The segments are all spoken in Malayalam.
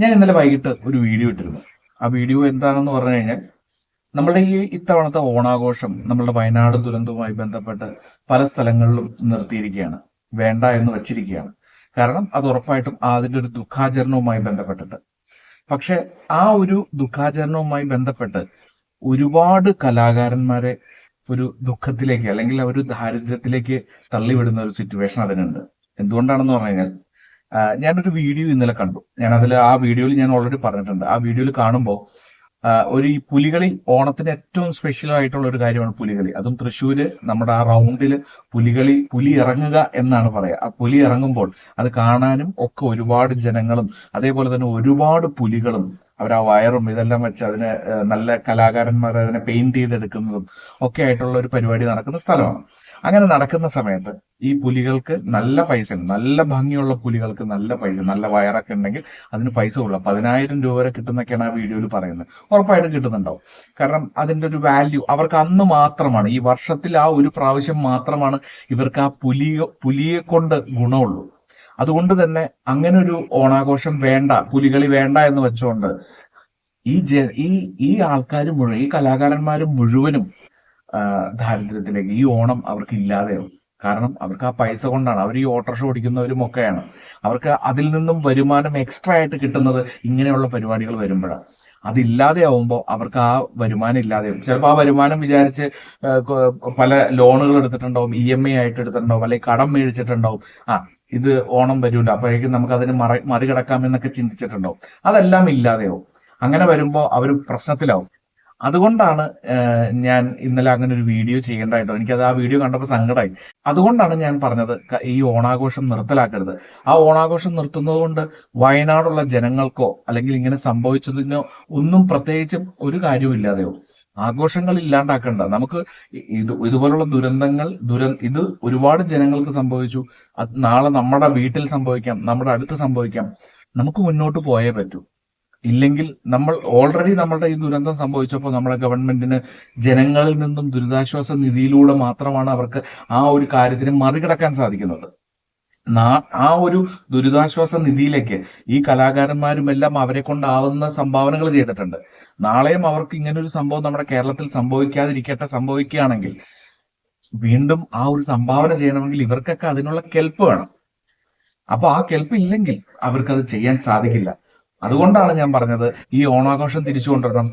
ഞാൻ ഇന്നലെ വൈകിട്ട് ഒരു വീഡിയോ ഇട്ടിരുന്നു. ആ വീഡിയോ എന്താണെന്ന് പറഞ്ഞു കഴിഞ്ഞാൽ നമ്മുടെ ഈ ഇത്തവണത്തെ ഓണാഘോഷം നമ്മളുടെ വയനാട് ദുരന്തവുമായി ബന്ധപ്പെട്ട് പല സ്ഥലങ്ങളിലും നിർത്തിയിരിക്കുകയാണ്. വേണ്ട എന്ന് വച്ചിരിക്കുകയാണ്. കാരണം അത് ഉറപ്പായിട്ടും അതിന്റെ ഒരു ദുഃഖാചരണവുമായി ബന്ധപ്പെട്ടിട്ട്. പക്ഷെ ആ ഒരു ദുഃഖാചരണവുമായി ബന്ധപ്പെട്ട് ഒരുപാട് കലാകാരന്മാരെ ഒരു ദുഃഖത്തിലേക്ക് അല്ലെങ്കിൽ ഒരു ദാരിദ്ര്യത്തിലേക്ക് തള്ളിവിടുന്ന ഒരു സിറ്റുവേഷൻ അതിനുണ്ട്. എന്തുകൊണ്ടാണെന്ന് പറഞ്ഞു കഴിഞ്ഞാൽ ഞാനൊരു വീഡിയോ ഇന്നലെ കണ്ടു. ഞാൻ അതിൽ ആ വീഡിയോയിൽ ഞാൻ ഓൾറെഡി പറഞ്ഞിട്ടുണ്ട്. ആ വീഡിയോയിൽ കാണുമ്പോൾ ഒരു ഈ പുലികളി ഓണത്തിന് ഏറ്റവും സ്പെഷ്യൽ ആയിട്ടുള്ള ഒരു കാര്യമാണ് പുലികളി. അതും തൃശ്ശൂര് നമ്മുടെ ആ റൗണ്ടിൽ പുലികളി പുലി ഇറങ്ങുക എന്നാണ് പറയുക ആ പുലി ഇറങ്ങുമ്പോൾ അത് കാണാനും ഒക്കെ ഒരുപാട് ജനങ്ങളും അതേപോലെ തന്നെ ഒരുപാട് പുലികളും അവർ ആ വയറും ഇതെല്ലാം വെച്ച് അതിനെ നല്ല കലാകാരന്മാർ അതിനെ പെയിന്റ് ചെയ്തെടുക്കുന്നതും ഒക്കെ ആയിട്ടുള്ള ഒരു പരിപാടി നടക്കുന്ന സ്ഥലമാണ്. അങ്ങനെ നടക്കുന്ന സമയത്ത് ഈ പുലികൾക്ക് നല്ല പൈസ നല്ല ഭംഗിയുള്ള പുലികൾക്ക് നല്ല പൈസ നല്ല വയറൊക്കെ ഉണ്ടെങ്കിൽ അതിന് പൈസ കൊള്ളാം പതിനായിരം രൂപ വരെ കിട്ടുന്നൊക്കെയാണ് ആ വീഡിയോയിൽ പറയുന്നത്. ഉറപ്പായിട്ടും കിട്ടുന്നുണ്ടാവും. കാരണം അതിന്റെ ഒരു വാല്യൂ അവർക്ക് അന്ന് മാത്രമാണ് ഈ വർഷത്തിൽ ആ ഒരു പ്രാവശ്യം മാത്രമാണ് ഇവർക്ക് ആ പുലിയെ പുലിയെ കൊണ്ട് ഗുണമുള്ളൂ. അതുകൊണ്ട് തന്നെ അങ്ങനെ ഒരു ഓണാഘോഷം വേണ്ട പുലികളി വേണ്ട എന്ന് വെച്ചുകൊണ്ട് ഈ ജ ഈ ഈ ആൾക്കാർ മുഴുവൻ ഈ കലാകാരന്മാർ മുഴുവനും ദാരിദ്ര്യത്തിലേക്ക് ഈ ഓണം അവർക്ക് ഇല്ലാതെയാവും. കാരണം അവർക്ക് ആ പൈസ കൊണ്ടാണ്. അവർ ഈ ഓട്ടോറിക്ഷ ഓടിക്കുന്നവരും ഒക്കെയാണ്. അവർക്ക് അതിൽ നിന്നും വരുമാനം എക്സ്ട്രാ ആയിട്ട് കിട്ടുന്നത് ഇങ്ങനെയുള്ള പരിപാടികൾ വരുമ്പോഴാണ്. അതില്ലാതെ ആവുമ്പോൾ അവർക്ക് ആ വരുമാനം ഇല്ലാതെയാവും. ചിലപ്പോൾ ആ വരുമാനം വിചാരിച്ച് പല ലോണുകൾ എടുത്തിട്ടുണ്ടാവും ഇ എം ഐ ആയിട്ട് എടുത്തിട്ടുണ്ടാവും അല്ലെങ്കിൽ കടം മേടിച്ചിട്ടുണ്ടാവും. ആ ഇത് ഓണം വരൂല. അപ്പോഴേക്കും നമുക്ക് അതിന് മറി മറികടക്കാം എന്നൊക്കെ ചിന്തിച്ചിട്ടുണ്ടാവും. അതെല്ലാം ഇല്ലാതെയാവും. അങ്ങനെ വരുമ്പോൾ അവർ പ്രശ്നത്തിലാവും. അതുകൊണ്ടാണ് ഞാൻ ഇന്നലെ അങ്ങനെ ഒരു വീഡിയോ ചെയ്യേണ്ടതായിട്ടോ എനിക്കത് ആ വീഡിയോ കണ്ടപ്പോൾ സങ്കടമായി അതുകൊണ്ടാണ് ഞാൻ പറഞ്ഞത് ഈ ഓണാഘോഷം നിർത്തലാക്കരുത്. ആ ഓണാഘോഷം നിർത്തുന്നതുകൊണ്ട് വയനാടുള്ള ജനങ്ങൾക്കോ അല്ലെങ്കിൽ ഇങ്ങനെ സംഭവിച്ചതിനോ ഒന്നും പ്രത്യേകിച്ചും ഒരു കാര്യവും ഇല്ലാതെയോ. ആഘോഷങ്ങൾ ഇല്ലാണ്ടാക്കണ്ട. നമുക്ക് ഇത് ഇതുപോലുള്ള ദുരന്തങ്ങൾ ദുര ഇത് ഒരുപാട് ജനങ്ങൾക്ക് സംഭവിച്ചു. നാളെ നമ്മുടെ വീട്ടിൽ സംഭവിക്കാം നമ്മുടെ അടുത്ത് സംഭവിക്കാം. നമുക്ക് മുന്നോട്ട് പോയേ പറ്റൂ. ഇല്ലെങ്കിൽ നമ്മൾ ഓൾറെഡി നമ്മളുടെ ഈ ദുരന്തം സംഭവിച്ചപ്പോൾ നമ്മുടെ ഗവൺമെന്റിന് ജനങ്ങളിൽ നിന്നും ദുരിതാശ്വാസ നിധിയിലൂടെ മാത്രമാണ് അവർക്ക് ആ ഒരു കാര്യത്തിന് മറികടക്കാൻ സാധിക്കുന്നത്. ആ ഒരു ദുരിതാശ്വാസ നിധിയിലേക്ക് ഈ കലാകാരന്മാരും എല്ലാം അവരെ കൊണ്ടാവുന്ന സംഭാവനകൾ ചെയ്തിട്ടുണ്ട്. നാളെയും അവർക്ക് ഇങ്ങനെ ഒരു സംഭവം നമ്മുടെ കേരളത്തിൽ സംഭവിക്കാതിരിക്കട്ടെ സംഭവിക്കുകയാണെങ്കിൽ വീണ്ടും ആ ഒരു സംഭാവന ചെയ്യണമെങ്കിൽ ഇവർക്കൊക്കെ അതിനുള്ള കെൽപ്പ് വേണം. അപ്പൊ ആ കെൽപ്പ് ഇല്ലെങ്കിൽ അവർക്കത് ചെയ്യാൻ സാധിക്കില്ല. അതുകൊണ്ടാണ് ഞാൻ പറഞ്ഞത് ഈ ഓണാഘോഷം തിരിച്ചു കൊണ്ടുവരണം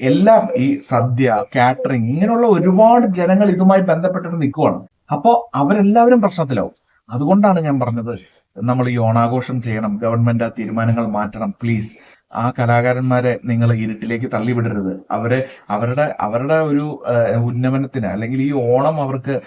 എല്ലാം ഈ സദ്യ കാറ്ററിംഗ് ഇങ്ങനെയുള്ള ഒരുപാട് ജനങ്ങൾ ഇതുമായി ബന്ധപ്പെട്ടിട്ട് നിൽക്കുവാണ്. അപ്പോൾ അവരെല്ലാവരും പ്രശ്നത്തിലാവും. അതുകൊണ്ടാണ് ഞാൻ പറഞ്ഞത് നമ്മൾ ഈ ഓണാഘോഷം ചെയ്യണം ഗവൺമെന്റ് ആ തീരുമാനങ്ങൾ മാറ്റണം പ്ലീസ് ആ കലാകാരന്മാരെ നിങ്ങൾ ഇരുട്ടിലേക്ക് തള്ളിവിടരുത്. അവരെ അവരുടെ അവരുടെ ഒരു ഉന്നമനത്തിന് അല്ലെങ്കിൽ ഈ ഓണം അവർക്ക്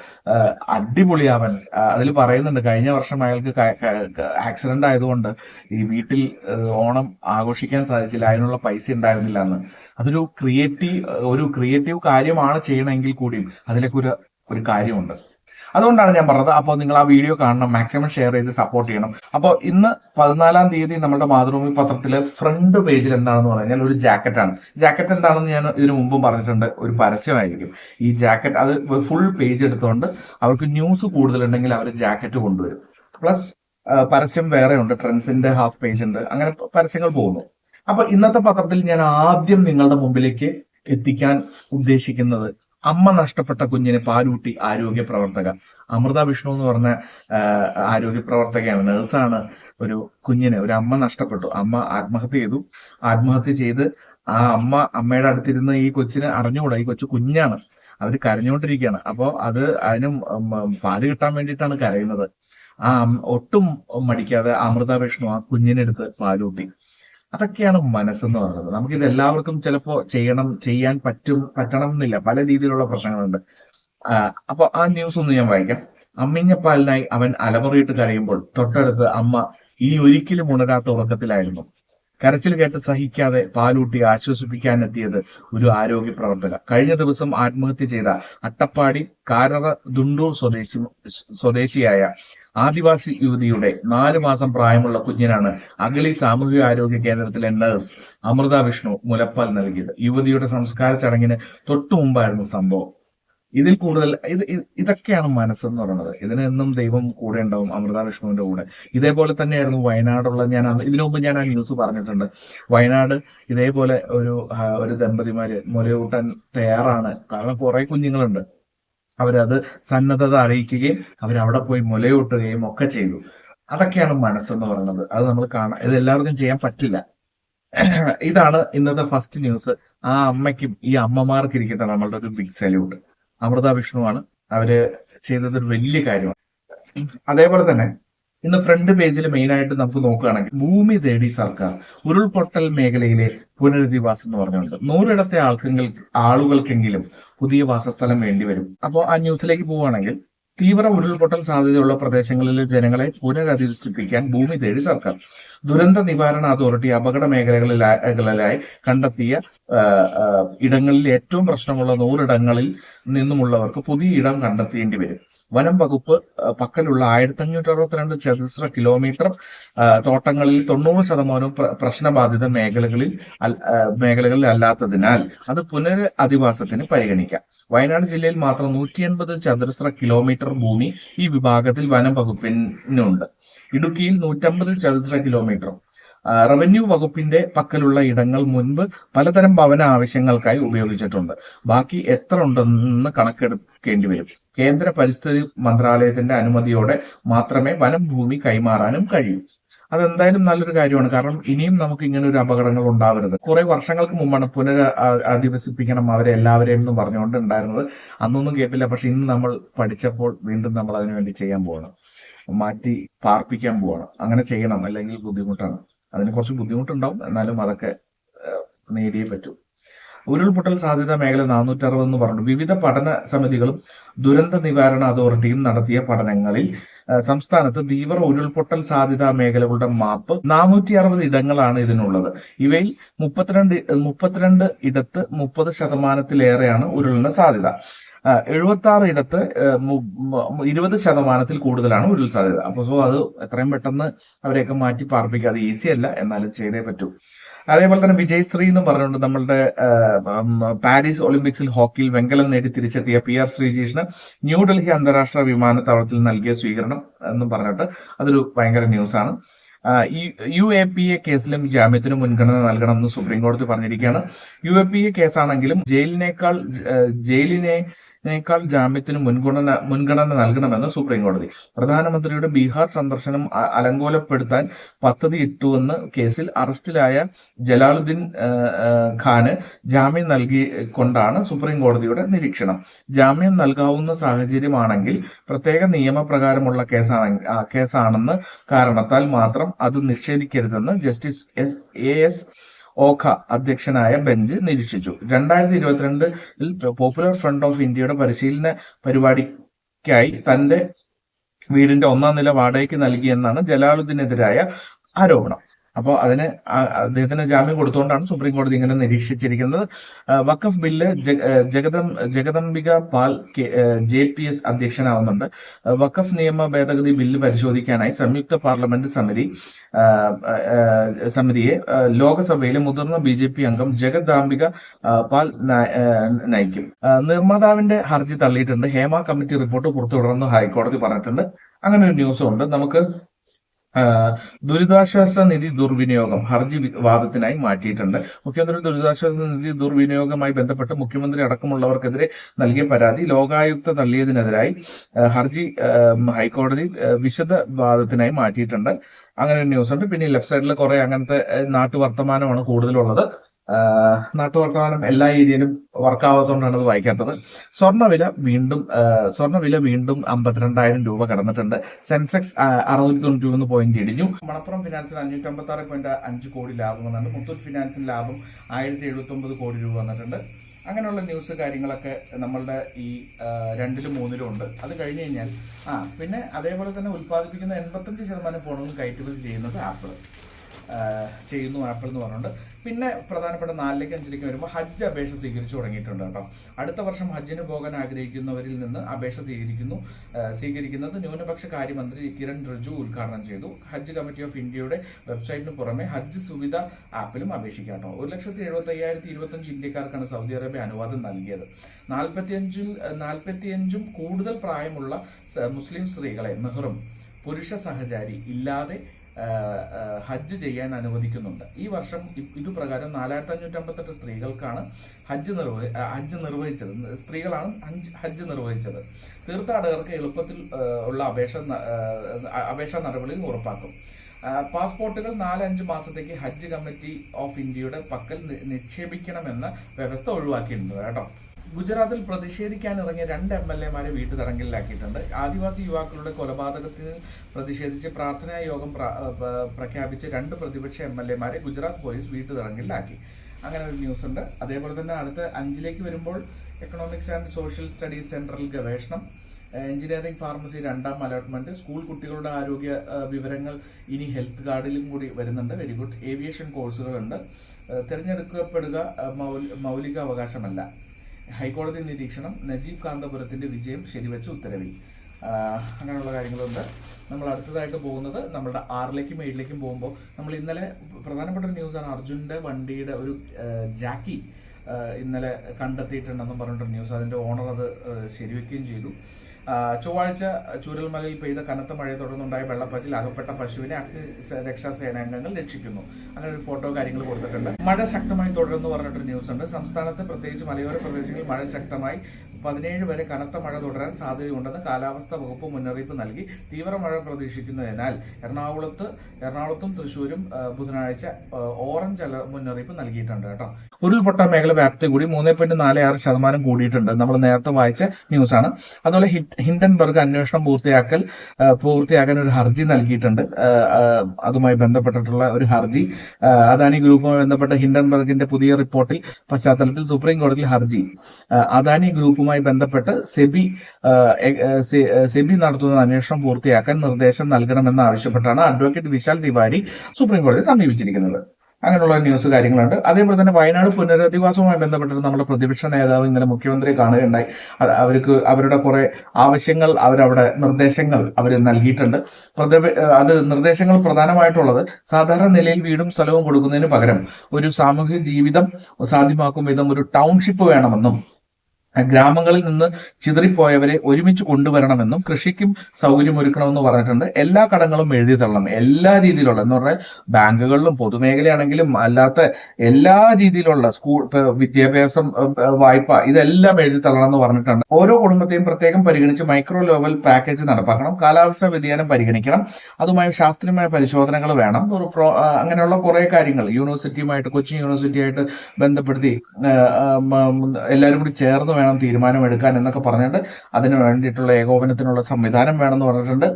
അടിപൊളിയാവാൻ അതിൽ പറയുന്നുണ്ട്. കഴിഞ്ഞ വർഷം അയാൾക്ക് ആക്സിഡന്റ് ആയതുകൊണ്ട് ഈ വീട്ടിൽ ഓണം ആഘോഷിക്കാൻ സാധിച്ചില്ല. അതിനുള്ള പൈസ ഉണ്ടായിരുന്നില്ല എന്ന്. അതൊരു ക്രിയേറ്റീവ് ഒരു ക്രിയേറ്റീവ് കാര്യമാണ് ചെയ്യണമെങ്കിൽ കൂടിയും അതിലേക്ക് ഒരു ഒരു കാര്യമുണ്ട്. അതുകൊണ്ടാണ് ഞാൻ പറഞ്ഞത് അപ്പോൾ നിങ്ങൾ ആ വീഡിയോ കാണണം മാക്സിമം ഷെയർ ചെയ്ത് സപ്പോർട്ട് ചെയ്യണം. അപ്പോൾ ഇന്ന് പതിനാലാം തീയതി നമ്മുടെ മാതൃഭൂമി പത്രത്തിലെ ഫ്രണ്ട് പേജിൽ എന്താണെന്ന് പറഞ്ഞാൽ ഒരു ജാക്കറ്റാണ് ജാക്കറ്റ് എന്താണെന്ന് ഞാൻ ഇതിനു മുമ്പും പറഞ്ഞിട്ടുണ്ട് ഒരു പരസ്യമായിരിക്കും. ഈ ജാക്കറ്റ് അത് ഫുൾ പേജ് എടുത്തുകൊണ്ട് അവർക്ക് ന്യൂസ് കൂടുതലുണ്ടെങ്കിൽ അവർ ജാക്കറ്റ് കൊണ്ടുവരും. പ്ലസ് പരസ്യം വേറെ ഉണ്ട് ട്രെൻഡ്സിന്റെ ഹാഫ് പേജ് ഉണ്ട് അങ്ങനെ പരസ്യങ്ങൾ പോകുന്നു. അപ്പൊ ഇന്നത്തെ പത്രത്തിൽ ഞാൻ ആദ്യം നിങ്ങളുടെ മുമ്പിലേക്ക് എത്തിക്കാൻ ഉദ്ദേശിക്കുന്നത് അമ്മ നഷ്ടപ്പെട്ട കുഞ്ഞിന് പാലൂട്ടി ആരോഗ്യ പ്രവർത്തക. അമൃത വിഷ്ണു എന്ന് പറഞ്ഞ ആരോഗ്യ പ്രവർത്തകയാണ് നേഴ്സാണ് ഒരു കുഞ്ഞിനെ ഒരു അമ്മ നഷ്ടപ്പെട്ടു. അമ്മ ആത്മഹത്യ ചെയ്തു. ആത്മഹത്യ ചെയ്ത് ആ അമ്മ അമ്മയുടെ അടുത്തിരുന്ന് ഈ കൊച്ചിന് അറിഞ്ഞുകൂടാ? ഈ കൊച്ചു കുഞ്ഞാണ്. അവർ കരഞ്ഞുകൊണ്ടിരിക്കുകയാണ്. അപ്പോൾ അത് അതിന് പാൽ കിട്ടാൻ വേണ്ടിയിട്ടാണ് കരയുന്നത്. ആ ഒട്ടും മടിക്കാതെ അമൃത വിഷ്ണു ആ കുഞ്ഞിനെടുത്ത് പാലൂട്ടി. അതൊക്കെയാണ് മനസ്സെന്ന് പറയുന്നത്. നമുക്കിത് എല്ലാവർക്കും ചിലപ്പോ ചെയ്യണം ചെയ്യാൻ പറ്റും പറ്റണം എന്നില്ല പല രീതിയിലുള്ള പ്രശ്നങ്ങളുണ്ട്. അപ്പൊ ആ ന്യൂസ് ഒന്ന് ഞാൻ വായിക്കാം. അമ്മിഞ്ഞപ്പാലിനായി അവൻ അലമുറിയിട്ട് കരയുമ്പോൾ തൊട്ടടുത്ത് അമ്മ ഇനി ഒരിക്കലും ഉണരാത്ത ഉറക്കത്തിലായിരുന്നു. കരച്ചിൽ കേട്ട് സഹിക്കാതെ പാലൂട്ടി ആശ്വസിപ്പിക്കാനെത്തിയത് ഒരു ആരോഗ്യ പ്രവർത്തക. കഴിഞ്ഞ ദിവസം ആത്മഹത്യ ചെയ്ത അട്ടപ്പാടി കാരറ ദുണ്ടൂർ സ്വദേശി സ്വദേശിയായ ആദിവാസി യുവതിയുടെ നാല് മാസം പ്രായമുള്ള കുഞ്ഞിനാണ് അഗളി സാമൂഹിക ആരോഗ്യ കേന്ദ്രത്തിലെ നഴ്സ് അമൃത വിഷ്ണു മുലപ്പാൽ നൽകിയത്. യുവതിയുടെ സംസ്കാര ചടങ്ങിന് തൊട്ടു മുമ്പായിരുന്നു സംഭവം. ഇതിൽ കൂടുതൽ ഇത് ഇത് ഇതൊക്കെയാണ് മനസ്സെന്ന് പറയുന്നത്. ഇതിനെന്നും ദൈവം കൂടെ ഉണ്ടാവും അമൃത വിഷ്ണുവിന്റെ കൂടെ. ഇതേപോലെ തന്നെയായിരുന്നു വയനാടുള്ള ഞാൻ ഇതിനു മുമ്പ് ഞാൻ ആ ന്യൂസ് പറഞ്ഞിട്ടുണ്ട്. വയനാട് ഇതേപോലെ ഒരു ഒരു ദമ്പതിമാര് മുലയൂട്ടാൻ തയ്യാറാണ്. കാരണം കുറെ കുഞ്ഞുങ്ങളുണ്ട്. അവരത് സന്നദ്ധത അറിയിക്കുകയും അവരവിടെ പോയി മുലയൂട്ടുകയും ഒക്കെ ചെയ്തു. അതൊക്കെയാണ് മനസ്സെന്ന് പറയുന്നത്. അത് നമ്മൾ കാണാം ഇത് എല്ലാവർക്കും ചെയ്യാൻ പറ്റില്ല. ഇതാണ് ഇന്നത്തെ ഫസ്റ്റ് ന്യൂസ് ആ അമ്മയ്ക്കും ഈ അമ്മമാർക്ക് ഇരിക്കുന്ന നമ്മളുടെ ഒരു ബിഗ് സല്യൂട്ട് അമൃത വിഷ്ണുവാണ് അവർ ചെയ്തത് ഒരു വലിയ കാര്യമാണ്. അതേപോലെ തന്നെ ഇന്ന് ഫ്രണ്ട് പേജിൽ മെയിൻ ആയിട്ട് നമുക്ക് നോക്കുകയാണെങ്കിൽ ഭൂമി തേടി സർക്കാർ ഉരുൾപൊട്ടൽ മേഖലയിലെ പുനരധിവാസം എന്ന് പറഞ്ഞുകൊണ്ട് നൂറിടത്തെ ആൾക്കെങ്കിൽ ആളുകൾക്കെങ്കിലും പുതിയ വാസസ്ഥലം വേണ്ടിവരും അപ്പോൾ ആ ന്യൂസിലേക്ക് പോവുകയാണെങ്കിൽ തീവ്ര ഉരുൾപൊട്ടൽ സാധ്യതയുള്ള പ്രദേശങ്ങളിലെ ജനങ്ങളെ പുനരധിവസിപ്പിക്കാൻ ഭൂമി തേടി സർക്കാർ. ദുരന്ത നിവാരണ അതോറിറ്റി അപകട മേഖലകളിലായി കണ്ടെത്തിയ ഇടങ്ങളിൽ ഏറ്റവും പ്രശ്നമുള്ള നൂറിടങ്ങളിൽ നിന്നുമുള്ളവർക്ക് പുതിയ ഇടം കണ്ടെത്തേണ്ടി വരും. വനം വകുപ്പ് പക്കലുള്ള ആയിരത്തി അഞ്ഞൂറ്റി അറുപത്തിരണ്ട് ചതുരശ്ര കിലോമീറ്റർ തോട്ടങ്ങളിൽ തൊണ്ണൂറ് ശതമാനവും പ്ര- പ്രശ്നബാധിത മേഖലകളിൽ മേഖലകളിൽ അല്ലാത്തതിനാൽ അത് പുനരധിവാസത്തിന് പരിഗണിക്കാം. വയനാട് ജില്ലയിൽ മാത്രം നൂറ്റി എൺപത് ചതുരശ്ര കിലോമീറ്റർ ഭൂമി ഈ വിഭാഗത്തിൽ വനം വകുപ്പിനുണ്ട്. ഇടുക്കിയിൽ നൂറ്റമ്പത് ചതുരശ്ര കിലോമീറ്ററും റവന്യൂ വകുപ്പിന്റെ പക്കലുള്ള ഇടങ്ങൾ മുൻപ് പലതരം ഭവന ആവശ്യങ്ങൾക്കായി ഉപയോഗിച്ചിട്ടുണ്ട്. ബാക്കി എത്ര ഉണ്ടെന്ന് കണക്കെടുക്കേണ്ടി വരും. കേന്ദ്ര പരിസ്ഥിതി മന്ത്രാലയത്തിന്റെ അനുമതിയോടെ മാത്രമേ വനം ഭൂമി കൈമാറാനും കഴിയൂ. അതെന്തായാലും നല്ലൊരു കാര്യമാണ്. കാരണം ഇനിയും നമുക്ക് ഇങ്ങനെ ഒരു അപകടങ്ങൾ ഉണ്ടാവരുത്. കുറെ വർഷങ്ങൾക്ക് മുമ്പാണ് പുനര അധിവസിപ്പിക്കണം അവരെ എല്ലാവരെയും എന്ന് പറഞ്ഞുകൊണ്ട് ഉണ്ടായിരുന്നത്. അന്നൊന്നും കേട്ടില്ല. പക്ഷെ ഇന്ന് നമ്മൾ പഠിച്ചപ്പോൾ വീണ്ടും നമ്മൾ അതിനുവേണ്ടി ചെയ്യാൻ പോവാണ് മാറ്റി പാർപ്പിക്കാൻ പോവാണ് അങ്ങനെ ചെയ്യണം. അല്ലെങ്കിൽ ബുദ്ധിമുട്ടാണ്. അതിന് കുറച്ച് ബുദ്ധിമുട്ടുണ്ടാവും. എന്നാലും അതൊക്കെ നേടിയേ പറ്റൂ. ഉരുൾപൊട്ടൽ സാധ്യതാ മേഖല നാനൂറ്റി അറുപത് എന്ന് പറഞ്ഞു വിവിധ പഠന സമിതികളും ദുരന്ത നിവാരണ അതോറിറ്റിയും നടത്തിയ പഠനങ്ങളിൽ സംസ്ഥാനത്ത് തീവ്ര ഉരുൾപൊട്ടൽ സാധ്യതാ മേഖലകളുടെ മാപ്പ് നാനൂറ്റി അറുപത് ഇടങ്ങളാണ് ഇതിനുള്ളത്. ഇവയിൽ മുപ്പത്തിരണ്ട് മുപ്പത്തിരണ്ട് ഇടത്ത് മുപ്പത് ശതമാനത്തിലേറെയാണ് ഉരുളിന് സാധ്യത. എഴുപത്തി ആറ് ഇടത്ത് ഇരുപത് ശതമാനത്തിൽ കൂടുതലാണ് ഉരുൾ സാധ്യത. അപ്പൊ സോ അത് എത്രയും പെട്ടെന്ന് അവരെയൊക്കെ മാറ്റി പാർപ്പിക്കുക അത് ഈസി അല്ല എന്നാലും ചെയ്തേ പറ്റൂ. അതേപോലെ തന്നെ വിജയശ്രീ എന്ന് പറഞ്ഞുകൊണ്ട് നമ്മളുടെ പാരീസ് ഒളിമ്പിക്സിൽ ഹോക്കിയിൽ വെങ്കലം നേടി തിരിച്ചെത്തിയ പി ആർ ശ്രീജീഷിന് ന്യൂഡൽഹി അന്താരാഷ്ട്ര വിമാനത്താവളത്തിൽ നൽകിയ സ്വീകരണം എന്ന് പറഞ്ഞിട്ട് അതൊരു ഭയങ്കര ന്യൂസാണ്. യു എ പി എ കേസിലും ജാമ്യത്തിന് മുൻഗണന നൽകണമെന്ന് സുപ്രീം കോടതി പറഞ്ഞിരിക്കുകയാണ്. യു എ പി എ കേസാണെങ്കിലും ജയിലിനേക്കാൾ ജയിലിനെ ക്കാൾ ജാമ്യത്തിന് മുൻഗണന മുൻഗണന നൽകണമെന്ന് സുപ്രീം കോടതി പ്രധാനമന്ത്രിയുടെ ബീഹാർ സന്ദർശനം അലങ്കോലപ്പെടുത്താൻ പദ്ധതി ഇട്ടുവെന്ന് കേസിൽ അറസ്റ്റിലായ ജലാലുദ്ദീൻ ഖാന് ജാമ്യം നൽകിക്കൊണ്ടാണ് സുപ്രീം കോടതിയുടെ നിരീക്ഷണം. ജാമ്യം നൽകാവുന്ന സാഹചര്യമാണെങ്കിൽ പ്രത്യേക നിയമപ്രകാരമുള്ള കേസാണ് കേസാണെന്ന് കാരണത്താൽ മാത്രം അത് നിഷേധിക്കരുതെന്ന് ജസ്റ്റിസ് എ എസ് ഓഖ അധ്യക്ഷനായ ബെഞ്ച് നിരീക്ഷിച്ചു. രണ്ടായിരത്തി ഇരുപത്തിരണ്ടിൽ പോപ്പുലർ ഫ്രണ്ട് ഓഫ് ഇന്ത്യയുടെ പരിശീലന പരിപാടിക്കായി തന്റെ വീടിന്റെ ഒന്നാം നില വാടകയ്ക്ക് നൽകിയെന്നാണ് ജലാലുദ്ദീനെതിരായ ആരോപണം. അപ്പോൾ അതിന് അദ്ദേഹത്തിന് ജാമ്യം കൊടുത്തുകൊണ്ടാണ് സുപ്രീം കോടതി ഇങ്ങനെ നിരീക്ഷിച്ചിരിക്കുന്നത്. വക്കഫ് bill ജഗദം Jagdambika Pal J P C അധ്യക്ഷനാവുന്നുണ്ട്. വക്കഫ് നിയമ ഭേദഗതി ബില്ല് പരിശോധിക്കാനായി സംയുക്ത പാർലമെന്റ് സമിതി സമിതിയെ ലോകസഭയിലെ മുതിർന്ന ബി ജെ പി അംഗം ജഗദാംബിക പാൽ നയിക്കും. നിർമ്മാതാവിന്റെ ഹർജി തള്ളിയിട്ടുണ്ട്. ഹേമ കമ്മിറ്റി റിപ്പോർട്ട് പുറത്തുവിടണമെന്ന് ഹൈക്കോടതി പറഞ്ഞിട്ടുണ്ട്. അങ്ങനെ ഒരു ന്യൂസും ഉണ്ട് നമുക്ക് ദുരിതാശ്വാസ നിധി ദുർവിനിയോഗം ഹർജി വാദത്തിനായി മാറ്റിയിട്ടുണ്ട്. മുഖ്യമന്ത്രി ദുരിതാശ്വാസ നിധി ദുർവിനിയോഗവുമായി ബന്ധപ്പെട്ട് മുഖ്യമന്ത്രി അടക്കമുള്ളവർക്കെതിരെ നൽകിയ പരാതി ലോകായുക്ത തള്ളിയതിനെതിരായി ഹർജി ഹൈക്കോടതി വിശദ വാദത്തിനായി മാറ്റിയിട്ടുണ്ട്. അങ്ങനെ ഒരു ന്യൂസ് ഉണ്ട് പിന്നെ ലെഫ്റ്റ് സൈഡിൽ കുറെ അങ്ങനത്തെ നാട്ടു നാട്ടുവർത്തമാനമാണ് കൂടുതലുള്ളത്. നാട്ടുവർത്തമാനം എല്ലാ ഏരിയയിലും വർക്കാവാത്തതുകൊണ്ടാണ് അത് വായിക്കാത്തത്. സ്വർണവില വീണ്ടും സ്വർണവില വീണ്ടും അമ്പത്തിരണ്ടായിരം രൂപ കടന്നിട്ടുണ്ട്. സെൻസെക്സ് അറുപത്തി തൊണ്ണൂറ്റി മൂന്ന് പോയിന്റ് ഇടിഞ്ഞു. മണപ്പുറം ഫിനാൻസിന് അഞ്ഞൂറ്റി അമ്പത്തി ആറ് പോയിന്റ് അഞ്ച് കോടി ലാഭം വന്നിട്ടുണ്ട്. മുത്തൂറ്റ് ഫിനാൻസിന് ലാഭം ആയിരത്തി എഴുപത്തി ഒമ്പത് കോടി രൂപ വന്നിട്ടുണ്ട്. അങ്ങനെയുള്ള ന്യൂസ് കാര്യങ്ങളൊക്കെ നമ്മളുടെ ഈ രണ്ടിലും മൂന്നിലും ഉണ്ട്. അത് കഴിഞ്ഞ് കഴിഞ്ഞാൽ ആ പിന്നെ അതേപോലെ തന്നെ ഉൽപ്പാദിപ്പിക്കുന്ന എൺപത്തഞ്ച് ശതമാനം ഫോണുകളും കയറ്റുമതി ചെയ്യുന്നത് ആപ്പിൾ ചെയ്യുന്നു ആപ്പിൾ എന്ന് പറഞ്ഞുകൊണ്ട് പിന്നെ പ്രധാനപ്പെട്ട നാലിലേക്ക് അഞ്ചിലേക്ക് വരുമ്പോൾ ഹജ്ജ് അപേക്ഷ സ്വീകരിച്ചു തുടങ്ങിയിട്ടുണ്ട് കേട്ടോ. അടുത്ത വർഷം ഹജ്ജിന് പോകാൻ ആഗ്രഹിക്കുന്നവരിൽ നിന്ന് അപേക്ഷ സ്വീകരിക്കുന്നു. സ്വീകരിക്കുന്നത് ന്യൂനപക്ഷ കാര്യമന്ത്രി കിരൺ റിജു ഉദ്ഘാടനം ചെയ്തു. ഹജ്ജ് കമ്മിറ്റി ഓഫ് ഇന്ത്യയുടെ വെബ്സൈറ്റിന് പുറമെ ഹജ്ജ് സുവിധ ആപ്പിലും അപേക്ഷിക്കാം കേട്ടോ. ഒരു ലക്ഷത്തി എഴുപത്തി അയ്യായിരത്തി ഇരുപത്തഞ്ച് ഇന്ത്യക്കാർക്കാണ് സൗദി അറേബ്യ അനുവാദം നൽകിയത്. നാൽപ്പത്തിയഞ്ചിൽ നാൽപ്പത്തിയഞ്ചും കൂടുതൽ പ്രായമുള്ള മുസ്ലിം സ്ത്രീകളെ മെഹ്റും പുരുഷ സഹചാരി ഇല്ലാതെ ഹജ്ജ് ചെയ്യാൻ അനുവദിക്കുന്നുണ്ട്. ഈ വർഷം ഇതുപ്രകാരം നാലായിരത്തി അഞ്ഞൂറ്റി അമ്പത്തെട്ട് സ്ത്രീകൾക്കാണ് ഹജ്ജ് നിർവഹി ഹജ്ജ് നിർവഹിച്ചത്. സ്ത്രീകളാണ് ഹജ്ജ് നിർവഹിച്ചത്. തീർത്ഥാടകർക്ക് എളുപ്പത്തിൽ ഉള്ള അപേക്ഷ അപേക്ഷാ നടപടികൾ ഉറപ്പാക്കും. പാസ്പോർട്ടുകൾ നാലഞ്ച് മാസത്തേക്ക് ഹജ്ജ് കമ്മിറ്റി ഓഫ് ഇന്ത്യയുടെ പക്കൽ നിക്ഷേപിക്കണമെന്ന വ്യവസ്ഥ ഒഴിവാക്കിയിട്ടുണ്ട് കേട്ടോ. ഗുജറാത്തിൽ പ്രതിഷേധിക്കാൻ ഇറങ്ങിയ രണ്ട് എം എൽ എമാരെ വീട്ടുതടങ്കലിലാക്കിയിട്ടുണ്ട് ആദിവാസി യുവാക്കളുടെ കൊലപാതകത്തിൽ പ്രതിഷേധിച്ച് പ്രാർത്ഥനാ യോഗം പ്രഖ്യാപിച്ച രണ്ട് പ്രതിപക്ഷ എം എൽ എമാരെ ഗുജറാത്ത് പോലീസ് വീട്ടുതടങ്കലിലാക്കി അങ്ങനെ ഒരു ന്യൂസ് ഉണ്ട് അതേപോലെ തന്നെ അടുത്ത അഞ്ചിലേക്ക് വരുമ്പോൾ എക്കണോമിക്സ് ആൻഡ് സോഷ്യൽ സ്റ്റഡീസ് സെന്ററിൽ ഗവേഷണം എഞ്ചിനീയറിംഗ് ഫാർമസി രണ്ടാം അലോട്ട്മെന്റ് സ്കൂൾ കുട്ടികളുടെ ആരോഗ്യ വിവരങ്ങൾ ഇനി ഹെൽത്ത് കാർഡിലും കൂടി വരുന്നുണ്ട്. Very good. ഏവിയേഷൻ കോഴ്സുകളുണ്ട്. തിരഞ്ഞെടുക്കപ്പെടുക മൗലിക അവകാശമല്ല ഹൈക്കോടതി നിരീക്ഷണം നജീബ് കാന്തപുരത്തിന്റെ വിജയം ശരിവെച്ച ഉത്തരവിൽ അങ്ങനെയുള്ള കാര്യങ്ങളുണ്ട്. നമ്മൾ അടുത്തതായിട്ട് പോകുന്നത് നമ്മുടെ ആറിലേക്കും ഏഴിലേക്കും പോകുമ്പോൾ നമ്മൾ ഇന്നലെ പ്രധാനപ്പെട്ട ഒരു ന്യൂസാണ് അർജുന്റെ വണ്ടിയുടെ ഒരു ജാക്കി ഇന്നലെ കണ്ടെത്തിയിട്ടുണ്ടെന്നും പറഞ്ഞിട്ടൊരു ന്യൂസ്. അതിന്റെ ഓണർ അത് ശരിവെക്കുകയും ചെയ്തു. ചൊവ്വാഴ്ച ചൂരൽമലയിൽ പെയ്ത കനത്ത മഴയെ തുടർന്നുണ്ടായ വെള്ളപ്പാറ്റിൽ അകപ്പെട്ട പശുവിനെ അഗ്നി സ- രക്ഷാ സേനാംഗങ്ങൾ രക്ഷിക്കുന്നു. അങ്ങനെ ഒരു ഫോട്ടോ കാര്യങ്ങൾ കൊടുത്തിട്ടുണ്ട്. മഴ ശക്തമായി തുടരുന്നു പറഞ്ഞിട്ടൊരു ന്യൂസ് ഉണ്ട് സംസ്ഥാനത്ത് പ്രത്യേകിച്ച് മലയോര പ്രദേശങ്ങളിൽ മഴ ശക്തമായി. പതിനേഴ് വരെ കനത്ത മഴ തുടരാൻ സാധ്യതയുണ്ടെന്ന് കാലാവസ്ഥാ വകുപ്പ് മുന്നറിയിപ്പ് നൽകി. തീവ്ര മഴ പ്രതീക്ഷിക്കുന്നതിനാൽ എറണാകുളത്ത് എറണാകുളത്തും തൃശൂരും ബുധനാഴ്ച ഓറഞ്ച് അല മുന്നറിയിപ്പ് നൽകിയിട്ടുണ്ട് കേട്ടോ. ഉരുൾപൊട്ട മേഖല വ്യാപ്തി കൂടി മൂന്ന് പോയിന്റ് നാല് ആറ് ശതമാനം കൂടിയിട്ടുണ്ട്. നമ്മൾ നേരത്തെ വായിച്ച ന്യൂസാണ് അതുപോലെ ഹിൻഡൻബർഗ് അന്വേഷണം പൂർത്തിയാക്കൽ പൂർത്തിയാക്കാൻ ഒരു ഹർജി നൽകിയിട്ടുണ്ട്. അതുമായി ബന്ധപ്പെട്ടിട്ടുള്ള ഒരു ഹർജി. അദാനി ഗ്രൂപ്പുമായി ബന്ധപ്പെട്ട ഹിൻഡൻബർഗിന്റെ പുതിയ റിപ്പോർട്ടിൽ പശ്ചാത്തലത്തിൽ സുപ്രീം കോടതിയിൽ ഹർജി. അദാനി ഗ്രൂപ്പുമായി ബന്ധപ്പെട്ട് സെബി സെബി നടത്തുന്ന അന്വേഷണം പൂർത്തിയാക്കാൻ നിർദ്ദേശം നൽകണമെന്ന് ആവശ്യപ്പെട്ടാണ് അഡ്വക്കേറ്റ് വിശാൽ തിവാരി സുപ്രീം കോടതിയെ സമീപിച്ചിരിക്കുന്നത്. അങ്ങനെയുള്ള ന്യൂസ് കാര്യങ്ങളുണ്ട്. അതേപോലെ തന്നെ വയനാട് പുനരധിവാസവുമായി ബന്ധപ്പെട്ടിട്ട് നമ്മുടെ പ്രതിപക്ഷ നേതാവ് ഇന്നലെ മുഖ്യമന്ത്രിയെ കാണുകയുണ്ടായി. അവർക്ക് അവരുടെ കുറെ ആവശ്യങ്ങൾ അവരവിടെ നിർദ്ദേശങ്ങൾ അവർ നൽകിയിട്ടുണ്ട്. അത് നിർദ്ദേശങ്ങൾ പ്രധാനമായിട്ടുള്ളത് സാധാരണ നിലയിൽ വീടും സ്ഥലവും കൊടുക്കുന്നതിന് പകരം ഒരു സാമൂഹിക ജീവിതം സാധ്യമാക്കും വിധം ഒരു ടൗൺഷിപ്പ് വേണമെന്നും ഗ്രാമങ്ങളിൽ നിന്ന് ചിതറിപ്പോയവരെ ഒരുമിച്ച് കൊണ്ടുവരണമെന്നും കൃഷിക്കും സൗകര്യമൊരുക്കണമെന്ന് പറഞ്ഞിട്ടുണ്ട്. എല്ലാ കടങ്ങളും എഴുതി തള്ളണം. എല്ലാ രീതിയിലുള്ള എന്ന് പറഞ്ഞാൽ ബാങ്കുകളിലും പൊതുമേഖലയാണെങ്കിലും അല്ലാത്ത എല്ലാ രീതിയിലുള്ള സ്കൂൾ വിദ്യാഭ്യാസം വായ്പ ഇതെല്ലാം എഴുതി തള്ളണം എന്ന് പറഞ്ഞിട്ടുണ്ട്. ഓരോ കുടുംബത്തെയും പ്രത്യേകം പരിഗണിച്ച് മൈക്രോ ലെവൽ പാക്കേജ് നടപ്പാക്കണം. കാലാവസ്ഥാ വ്യതിയാനം പരിഗണിക്കണം. അതുമായി ശാസ്ത്രീയമായ പരിശോധനകൾ വേണം. അങ്ങനെയുള്ള കുറെ കാര്യങ്ങൾ യൂണിവേഴ്സിറ്റിയുമായിട്ട് കൊച്ചി യൂണിവേഴ്സിറ്റിയായിട്ട് ബന്ധപ്പെടുത്തി എല്ലാവരും കൂടി ചേർന്ന് വേണം തീരുമാനമെടുക്കാൻ എന്നൊക്കെ പറഞ്ഞിട്ട് അതിന് വേണ്ടിയിട്ടുള്ള ഏകോപനത്തിനുള്ള സംവിധാനം വേണമെന്ന് പറഞ്ഞിട്ടുണ്ട്.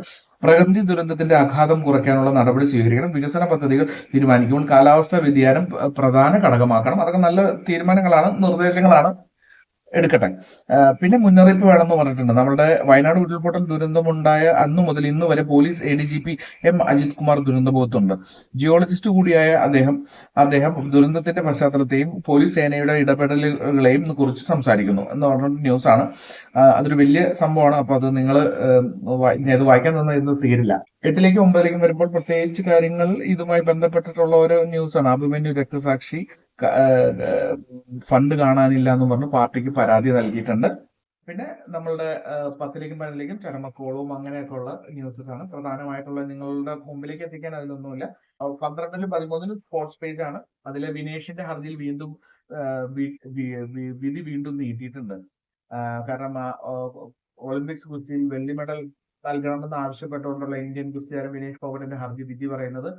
പ്രകൃതി ദുരന്തത്തിന്റെ ആഘാതം കുറയ്ക്കാനുള്ള നടപടി സ്വീകരിക്കണം. വികസന പദ്ധതികൾ തീരുമാനിക്കുമ്പോൾ കാലാവസ്ഥാ വ്യതിയാനം പ്രധാന ഘടകമാക്കണം. അതൊക്കെ നല്ല തീരുമാനങ്ങളാണ് നിർദ്ദേശങ്ങളാണ്. എടുക്കട്ടെ. പിന്നെ മുന്നറിയിപ്പ് വേണമെന്ന് പറഞ്ഞിട്ടുണ്ട്. നമ്മുടെ വയനാട് ഉരുൾപൊട്ടൽ ദുരന്തമുണ്ടായ അന്നു മുതൽ ഇന്ന് വരെ police A D G P M Ajith Kumar ദുരന്തബോധത്തുണ്ട് geologist കൂടിയായ അദ്ദേഹം അദ്ദേഹം ദുരന്തത്തിന്റെ പശ്ചാത്തലത്തെയും പോലീസ് സേനയുടെ ഇടപെടലുകളെയും കുറിച്ച് സംസാരിക്കുന്നു എന്ന് പറഞ്ഞ ന്യൂസ് ആണ് അതൊരു വലിയ സംഭവമാണ്. അപ്പൊ അത് നിങ്ങൾ ഇത് വായിക്കാൻ തന്നെ തീരില്ല. എട്ടിലേക്കും ഒമ്പതിലേക്കും വരുമ്പോൾ പ്രത്യേകിച്ച് കാര്യങ്ങൾ ഇതുമായി ബന്ധപ്പെട്ടിട്ടുള്ള ഓരോ ന്യൂസാണ്. അഭിമന്യു രക്തസാക്ഷി ഫണ്ട് കാണാനില്ല എന്ന് പറഞ്ഞ് പാർട്ടിക്ക് പരാതി നൽകിയിട്ടുണ്ട്. പിന്നെ നമ്മളുടെ പത്തിലേക്കും പതിനിലേക്കും ചരമക്കോളവും അങ്ങനെയൊക്കെയുള്ള ന്യൂസസ് ആണ് പ്രധാനമായിട്ടുള്ള നിങ്ങളുടെ മുമ്പിലേക്ക് എത്തിക്കാൻ അതിലൊന്നുമില്ല. പന്ത്രണ്ടിലും പതിമൂന്നിലും സ്പോർട്സ് പേജ് ആണ്. അതിലെ വിനേഷിന്റെ ഹർജിയിൽ വീണ്ടും വിധി വീണ്ടും നീട്ടിയിട്ടുണ്ട്. കാരണം ഒളിമ്പിക്സ് കുസ്തിയിൽ വെള്ളി മെഡൽ നൽകണമെന്ന് ആവശ്യപ്പെട്ടുകൊണ്ടുള്ള ഇന്ത്യൻ കുസ്തിയാരൻ വിനേഷ് ഫോഗട്ടിന്റെ ഹർജി വിധി പറയുന്നത്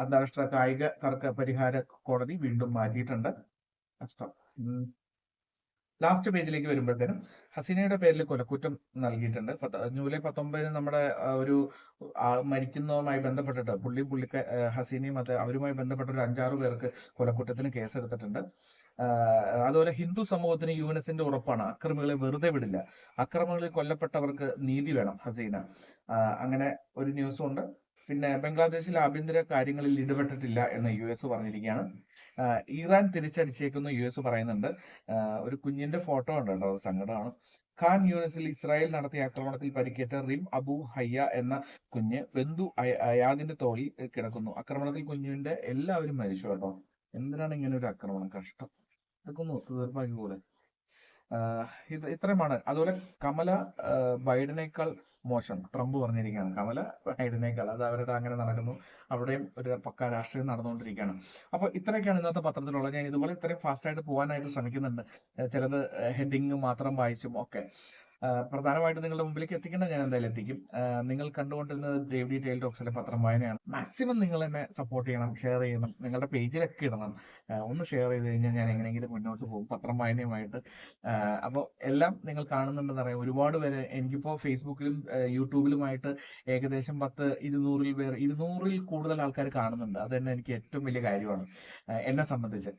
അന്താരാഷ്ട്ര കായിക തർക്ക പരിഹാര കോടതി വീണ്ടും മാറ്റിയിട്ടുണ്ട്. കഷ്ടം. ലാസ്റ്റ് പേജിലേക്ക് വരുമ്പോഴത്തേനും ഹസീനയുടെ പേരിൽ കൊലക്കുറ്റം നൽകിയിട്ടുണ്ട്. ജൂലൈ പത്തൊമ്പതിന് നമ്മുടെ ഒരു മരിക്കുന്നതുമായി ബന്ധപ്പെട്ടിട്ട് പുള്ളി പുള്ളിക്ക ഹസീനയും അത് അവരുമായി ബന്ധപ്പെട്ട ഒരു അഞ്ചാറ് പേർക്ക് കൊലക്കുറ്റത്തിന് കേസെടുത്തിട്ടുണ്ട്. അതുപോലെ ഹിന്ദു സമൂഹത്തിന് യു എൻ എസിന്റെ ഉറപ്പാണ് അക്രമികളെ വെറുതെ വിടില്ല. അക്രമങ്ങളിൽ കൊല്ലപ്പെട്ടവർക്ക് നീതി വേണം ഹസീന. അങ്ങനെ ഒരു ന്യൂസും ഉണ്ട് പിന്നെ ബംഗ്ലാദേശിലെ ആഭ്യന്തര കാര്യങ്ങളിൽ ഇടപെട്ടിട്ടില്ല എന്ന് യു എസ് പറഞ്ഞിരിക്കുകയാണ്. ഇറാൻ തിരിച്ചടിച്ചേക്കുന്നു യു എസ് പറയുന്നുണ്ട്. ഒരു കുഞ്ഞിന്റെ ഫോട്ടോ ഉണ്ട് അത് സങ്കടമാണ്. ഖാൻ യൂണിസിൽ ഇസ്രായേൽ നടത്തിയ ആക്രമണത്തിൽ പരിക്കേറ്റ റിം അബു ഹയ്യ എന്ന കുഞ്ഞ് ബന്ധു അയ- അയാദിന്റെ തോളിൽ കിടക്കുന്നു. ആക്രമണത്തിൽ കുഞ്ഞിന്റെ എല്ലാവരും മരിച്ചു കേട്ടോ. എന്തിനാണ് ഇങ്ങനെ ഒരു ആക്രമണം? കഷ്ടം. ഇതൊക്കെ ഒന്ന് ഒത്തുതീർപ്പാക്കി കൂടെ. ഇത് ഇത്രയുമാണ്. അതുപോലെ കമല ബൈഡനേക്കാൾ മോശം. ട്രംപ് പറഞ്ഞിരിക്കുകയാണ്. കമല ബൈഡനേക്കാൾ. അത് അവരുടെ അങ്ങനെ നടക്കുന്നു. അവിടെയും ഒരു പക്ക രാഷ്ട്രീയം നടന്നുകൊണ്ടിരിക്കുകയാണ്. അപ്പോൾ ഇത്രയൊക്കെയാണ് ഇന്നത്തെ പത്രത്തിലുള്ളത്. ഞാൻ ഇതുപോലെ ഇത്രയും ഫാസ്റ്റായിട്ട് പോകാനായിട്ട് ശ്രമിക്കുന്നുണ്ട്. ചിലത് ഹെഡിങ് മാത്രം വായിച്ചും ഒക്കെ. പ്രധാനമായിട്ട് നിങ്ങളുടെ മുമ്പിലേക്ക് എത്തിക്കേണ്ട ഞാൻ എന്തായാലും എത്തിക്കും. നിങ്ങൾ കണ്ടുകൊണ്ടിരുന്നത് ഡേവ് ഡി ടൈൽ ടോക്സിലെ പത്രം വായനയാണ്. മാക്സിമം നിങ്ങൾ എന്നെ സപ്പോർട്ട് ചെയ്യണം ഷെയർ ചെയ്യണം നിങ്ങളുടെ പേജിലൊക്കെ ഇടണം. ഒന്ന് ഷെയർ ചെയ്ത് കഴിഞ്ഞാൽ ഞാൻ എങ്ങനെയെങ്കിലും മുന്നോട്ട് പോകും പത്രം വായനയുമായിട്ട്. അപ്പോൾ എല്ലാം നിങ്ങൾ കാണുന്നുണ്ടെന്ന് അറിയാം ഒരുപാട് പേര് എനിക്കിപ്പോൾ ഫേസ്ബുക്കിലും യൂട്യൂബിലുമായിട്ട് ഏകദേശം പത്ത് ഇരുന്നൂറിൽ പേർ ഇരുന്നൂറിൽ കൂടുതൽ ആൾക്കാർ കാണുന്നുണ്ട്. അത് തന്നെ എനിക്ക് ഏറ്റവും വലിയ കാര്യമാണ് എന്നെ സംബന്ധിച്ച്.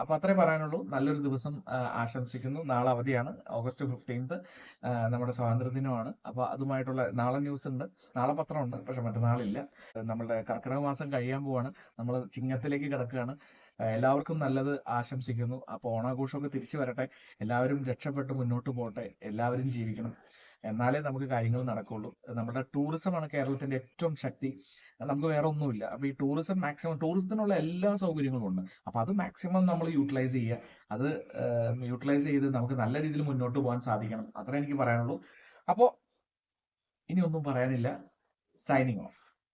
അപ്പൊ അത്രേ പറയാനുള്ളൂ. നല്ലൊരു ദിവസം ആശംസിക്കുന്നു. നാളെ അവധിയാണ്. ഓഗസ്റ്റ് ഫിഫ്റ്റീൻത്ത് നമ്മുടെ സ്വാതന്ത്ര്യ ദിനമാണ് അപ്പൊ അതുമായിട്ടുള്ള നാളെ ന്യൂസ് ഉണ്ട് നാളെ പത്രമുണ്ട് പക്ഷെ മറ്റന്നാളില്ല. നമ്മുടെ കർക്കിടക മാസം കഴിയാൻ പോവാണ്. നമ്മൾ ചിങ്ങത്തിലേക്ക് കിടക്കുകയാണ്. എല്ലാവർക്കും നല്ലത് ആശംസിക്കുന്നു. അപ്പൊ ഓണാഘോഷമൊക്കെ തിരിച്ചു വരട്ടെ. എല്ലാവരും രക്ഷപ്പെട്ട് മുന്നോട്ട് പോകട്ടെ. എല്ലാവരും ജീവിക്കണം. എന്നാലേ നമുക്ക് കാര്യങ്ങൾ നടക്കുള്ളൂ. നമ്മുടെ ടൂറിസമാണ് കേരളത്തിന്റെ ഏറ്റവും ശക്തി. നമുക്ക് വേറെ ഒന്നുമില്ല. അപ്പൊ ഈ ടൂറിസം മാക്സിമം ടൂറിസത്തിനുള്ള എല്ലാ സൗകര്യങ്ങളും ഉണ്ട്. അപ്പൊ അത് മാക്സിമം നമ്മൾ യൂട്ടിലൈസ് ചെയ്യുക. അത് യൂട്ടിലൈസ് ചെയ്ത് നമുക്ക് നല്ല രീതിയിൽ മുന്നോട്ട് പോകാൻ സാധിക്കണം. അത്രേ എനിക്ക് പറയാനുള്ളൂ. അപ്പോൾ ഇനി ഒന്നും പറയാനില്ല. Signing off